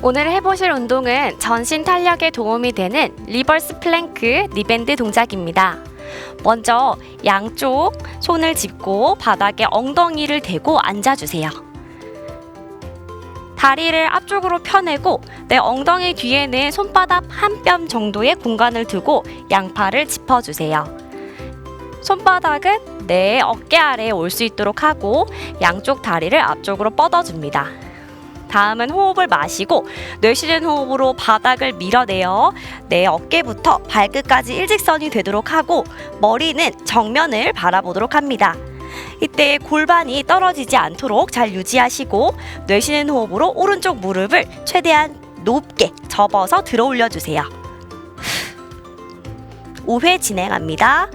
오늘 해보실 운동은 전신 탄력에 도움이 되는 리버스 플랭크 리밴드 동작입니다. 먼저 양쪽 손을 짚고 바닥에 엉덩이를 대고 앉아주세요. 다리를 앞쪽으로 펴내고 내 엉덩이 뒤에는 손바닥 한 뼘 정도의 공간을 두고 양팔을 짚어주세요. 손바닥은 내 어깨 아래에 올 수 있도록 하고 양쪽 다리를 앞쪽으로 뻗어줍니다. 다음은 호흡을 마시고 내쉬는 호흡으로 바닥을 밀어내어 내 어깨부터 발끝까지 일직선이 되도록 하고 머리는 정면을 바라보도록 합니다. 이때 골반이 떨어지지 않도록 잘 유지하시고 내쉬는 호흡으로 오른쪽 무릎을 최대한 높게 접어서 들어 올려 주세요. 5회 진행합니다.